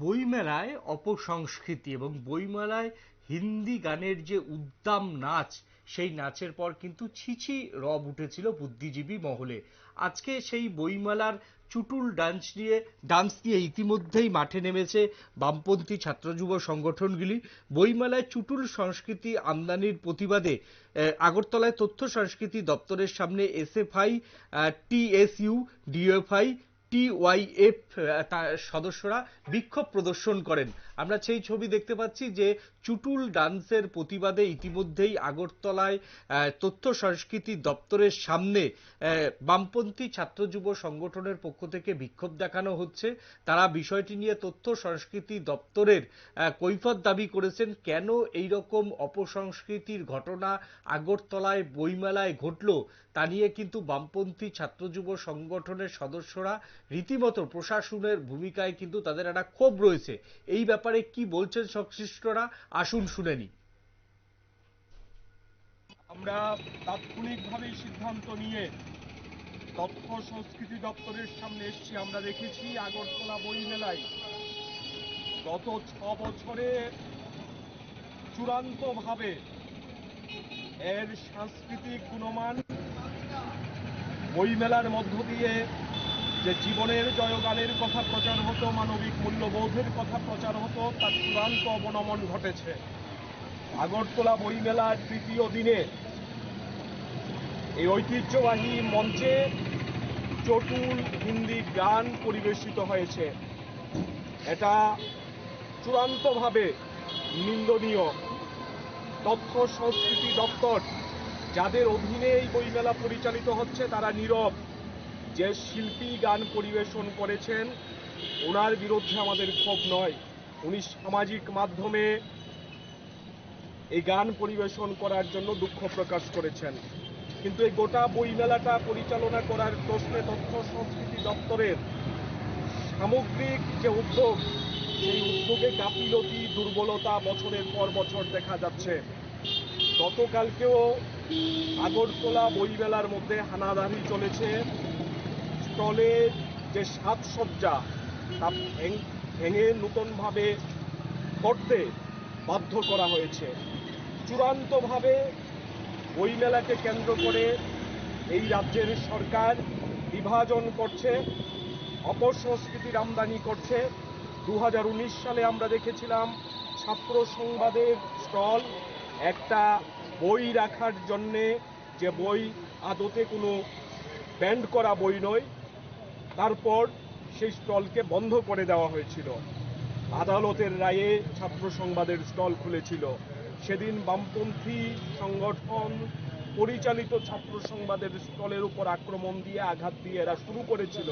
বইমেলায় অপসংস্কৃতি এবং বইমেলায় হিন্দি গানের যে উদ্দাম নাচ, সেই নাচের পর কিন্তু ছিছি রব উঠেছিল বুদ্ধিজীবী মহলে। আজকে সেই বইমেলার চুটুল ডান্স নিয়ে ডান্স নিয়ে ইতিমধ্যেই মাঠে নেমেছে বামপন্থী ছাত্র যুব সংগঠনগুলি। বইমেলায় চুটুল সংস্কৃতি আমদানির প্রতিবাদে আগরতলায় তথ্য সংস্কৃতি দপ্তরের সামনে এসএফআই টিএসইউ ডিএফআই টিওয়াইএফ সদস্যরা বিক্ষোভ প্রদর্শন করেন। আমরা সেই ছবি দেখতে পাচ্ছি যে চুটুল ডান্সের প্রতিবাদে ইতিমধ্যেই আগরতলায় তথ্য সংস্কৃতি দপ্তরের সামনে বামপন্থী ছাত্র যুব সংগঠনের পক্ষ থেকে বিক্ষোভ দেখানো হচ্ছে। তারা বিষয়টি নিয়ে তথ্য সংস্কৃতি দপ্তরের কৈফত দাবি করেছেন, কেন এই রকম অপসংস্কৃতির ঘটনা আগরতলায় বইমেলায় ঘটল তা নিয়ে কিন্তু বামপন্থী ছাত্র যুব সংগঠনের সদস্যরা রীতিমতো প্রশাসনের ভূমিকায় কিন্তু তাদের একটা ক্ষোভ রয়েছে। এই ব্যাপারে কি বলছেন সংশ্লিষ্টরা? আসুন শুনে নি আমরা তাৎক্ষণিকভাবেই সিদ্ধান্ত নিয়ে তথ্য সংস্কৃতি দপ্তরের সামনে এসেছি। আমরা দেখেছি আগরতলা বই মেলায় গত ছ বছরে চূড়ান্তভাবে এর সাংস্কৃতিক গুণমান বইমেলার মধ্য দিয়ে যে জীবনের জয়গানের কথা প্রচার হতো, মানবিক মূল্যবোধের কথা প্রচার হতো, তার চূড়ান্ত অবনমন ঘটেছে। আগরতলা বইমেলার তৃতীয় দিনে এই ঐতিহ্যবাহী মঞ্চে চটুল হিন্দি গান পরিবেশিত হয়েছে। এটা চূড়ান্তভাবে নিন্দনীয়। তথ্য সংস্কৃতি দপ্তর যাদের অধীনে এই বইমেলা পরিচালিত হচ্ছে, তারা নীরব। যে শিল্পী গান পরিবেশন করেছেন, ওনার বিরুদ্ধে আমাদের ক্ষোভ নয়। উনি সামাজিক মাধ্যমে এই গান পরিবেশন করার জন্য দুঃখ প্রকাশ করেছেন। কিন্তু এই গোটা বইমেলাটা পরিচালনা করার প্রশ্নে তথ্য সংস্কৃতি দপ্তরের সামগ্রিক যে উদ্যোগ, সেই উদ্যোগে গাফিলতি, দুর্বলতা বছরের পর বছর দেখা যাচ্ছে। গতকালকেও আগরতলা বইমেলার মধ্যে হানাদারি চলেছে। স্টলের যে সাজসজ্জা তা ভেঙে নূতনভাবে করতে বাধ্য করা হয়েছে। চূড়ান্তভাবে বইমেলাকে কেন্দ্র করে এই রাজ্যের সরকার বিভাজন করছে, অপসংস্কৃতির আমদানি করছে। দু হাজার উনিশ সালে আমরা দেখেছিলাম ছাত্র সংবাদের স্টল একটা বই রাখার জন্যে যে বই আদতে কোনো ব্যান্ড করা বই নয় তারপর সেই স্টলকে বন্ধ করে দেওয়া হয়েছিল। আদালতের রায়ে ছাত্র সংবাদের স্টল খুলেছিল। সেদিন বামপন্থী সংগঠন পরিচালিত ছাত্র সংবাদের স্টলের উপর আক্রমণ দিয়ে আঘাত দিয়ে এরা শুরু করেছিল।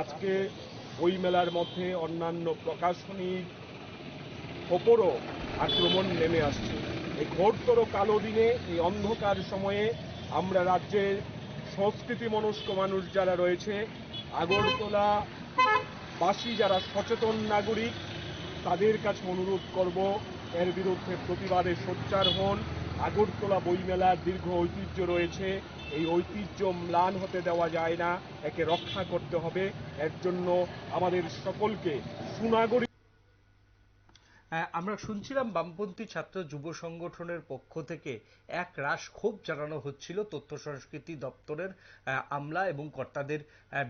আজকে ওই মেলার মধ্যে অন্যান্য প্রকাশনীর ওপরও আক্রমণ নেমে আসছে। এই ঘোরতর কালো দিনে, এই অন্ধকার সময়ে আমরা রাজ্যের সংস্কৃতি মনস্ক মানুষ যারা রয়েছে আগরতলা বাসী যারা সচেতন নাগরিক, তাদের কাছে অনুরোধ করব, এর বিরুদ্ধে প্রতিবাদে সোচ্চার হন। আগরতলা বইমেলার দীর্ঘ ঐতিহ্য রয়েছে। এই ঐতিহ্য ম্লান হতে দেওয়া যায় না, একে রক্ষা করতে হবে। এর জন্য আমাদের সকলকে সুনাগরিক আমরা শুনছিলাম বামপন্থী ছাত্র যুব সংগঠনের পক্ষ থেকে এক রাশ ক্ষোভ জানানো হচ্ছিল তথ্য সংস্কৃতি দপ্তরের আমলা এবং কর্তাদের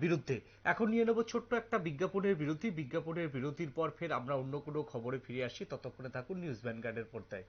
বিরুদ্ধে। এখন নিয়ে নেব ছোট্ট একটা বিজ্ঞাপনের বিরতি। বিজ্ঞাপনের বিরতির পর ফের আমরা অন্য কোনো খবরে ফিরে আসি। ততক্ষণে থাকুন নিউজ ভ্যানগার্ডের পর্দায়।